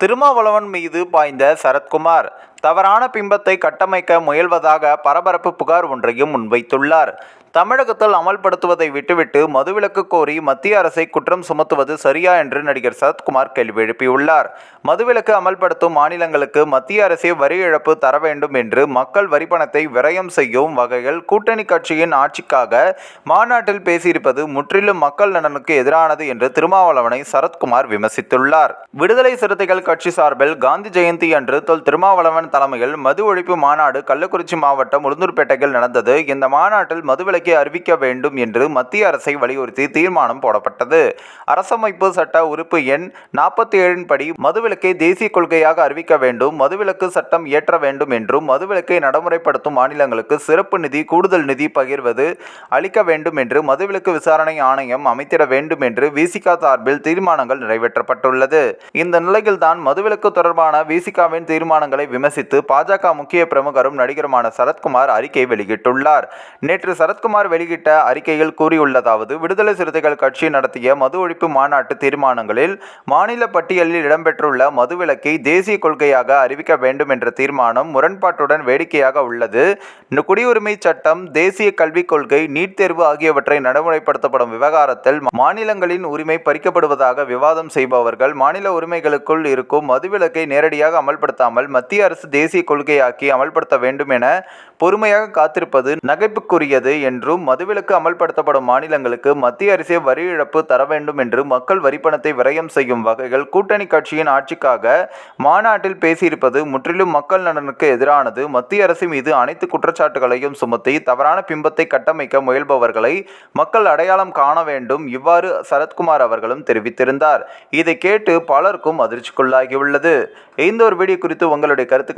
திருமாவளவன் மீது பாய்ந்த சரத்குமார் தவறான பிம்பத்தை கட்டமைக்க முயல்வதாக பரபரப்பு புகார் ஒன்றையும் முன்வைத்துள்ளார். தமிழகத்தில் அமல்படுத்துவதை விட்டுவிட்டு மதுவிலக்கு கோரி மத்திய அரசை குற்றம் சுமத்துவது சரியா என்று நடிகர் சரத்குமார் கேள்வி எழுப்பியுள்ளார். மதுவிலக்கு அமல்படுத்தும் மாநிலங்களுக்கு மத்திய அரசே வரி இழப்பு தர வேண்டும் என்று மக்கள் வரிப்பணத்தை விரயம் செய்யும் வகையில் கூட்டணி கட்சியின் ஆட்சிக்காக மாநாட்டில் பேசியிருப்பது முற்றிலும் மக்கள் நலனுக்கு எதிரானது என்று திருமாவளவனை சரத்குமார் விமர்சித்துள்ளார். விடுதலை சிறுத்தைகள் கட்சி சார்பில் காந்தி ஜெயந்தி அன்று தொல் திருமாவளவன் தலைமையில் மது ஒழிப்பு மாநாடு கள்ளக்குறிச்சி மாவட்டம் உளுந்தூர்பேட்டையில் நடந்தது. இந்த மாநாட்டில் மதுவிலக்கை அறிவிக்க வேண்டும் என்று மத்திய அரசை வலியுறுத்தி தீர்மானம் போடப்பட்டது. அரசமைப்பு சட்ட உறுப்பு எண் நாற்பத்தி ஏழின் படி மதுவிலக்கை தேசிய கொள்கையாக அறிவிக்க வேண்டும். மதுவிலக்கு சட்டம் இயற்ற வேண்டும் என்றும் மதுவிலக்கை நடைமுறைப்படுத்தும் மாநிலங்களுக்கு சிறப்பு நிதி கூடுதல் நிதி பகிர்வது அளிக்க வேண்டும் என்று மதுவிலக்கு விசாரணை ஆணையம் அமைத்திட வேண்டும் என்று விசிகா சார்பில் தீர்மானங்கள் நிறைவேற்றப்பட்டுள்ளது. இந்த நிலையில்தான் மதுவிலக்கு தொடர்பான விசிகாவின் தீர்மானங்களை விமர்சித்து பாஜக முக்கிய பிரமுகரும் நடிகருமான சரத்குமார் அறிக்கை வெளியிட்டுள்ளார். நேற்று சரத்குமார் வெளியிட்ட அறிக்கையில் கூறியுள்ளதாவது விடுதலை சிறுத்தைகள் கட்சி நடத்திய மது ஒழிப்பு மாநாட்டு தீர்மானங்களில் மாநில பட்டியலில் இடம்பெற்றுள்ள மதுவிலக்கை தேசிய கொள்கையாக அறிவிக்க வேண்டும் என்ற தீர்மானம் முரண்பாட்டுடன் வேடிக்கையாக உள்ளது. குடியுரிமை சட்டம் தேசிய கல்விக் கொள்கை நீட் தேர்வு ஆகியவற்றை நடைமுறைப்படுத்தப்படும் விவகாரத்தில் மாநிலங்களின் உரிமை பறிக்கப்படுவதாக விவாதம் செய்பவர்கள் மாநில உரிமைகளுக்குள் இருக்கும் மதுவிலக்கை நேரடியாக அமல்படுத்தாமல் மத்திய அரசு தேசிய கொள்கையாக்கி அமல்படுத்த வேண்டும் என பொறுமையாக காத்திருப்பது நகைப்புக்குரியது என்றும் மதுவிலக்கு அமல்படுத்தப்படும் மாநிலங்களுக்கு மத்திய அரசே வரி இழப்பு தர வேண்டும் என்று மக்கள் வரிப்பணத்தை விரயம் செய்யும் வகைகள் கூட்டணி கட்சியின் ஆட்சிக்காக மாநாட்டில் பேசியிருப்பது முற்றிலும் மக்கள் நலனுக்கு எதிரானது. மத்திய அரசு மீது அனைத்து குற்றச்சாட்டுகளையும் சுமத்தி தவறான பிம்பத்தை கட்டமைக்க முயல்பவர்களை மக்கள் அடையாளம் காண வேண்டும் இவ்வாறு சரத்குமார் அவர்களும் தெரிவித்திருந்தார். இதை கேட்டு பலருக்கும் அதிர்ச்சிக்குள்ளாகியுள்ளது. இந்த ஒரு வீடியோ குறித்து உங்களுடைய கருத்துக்களை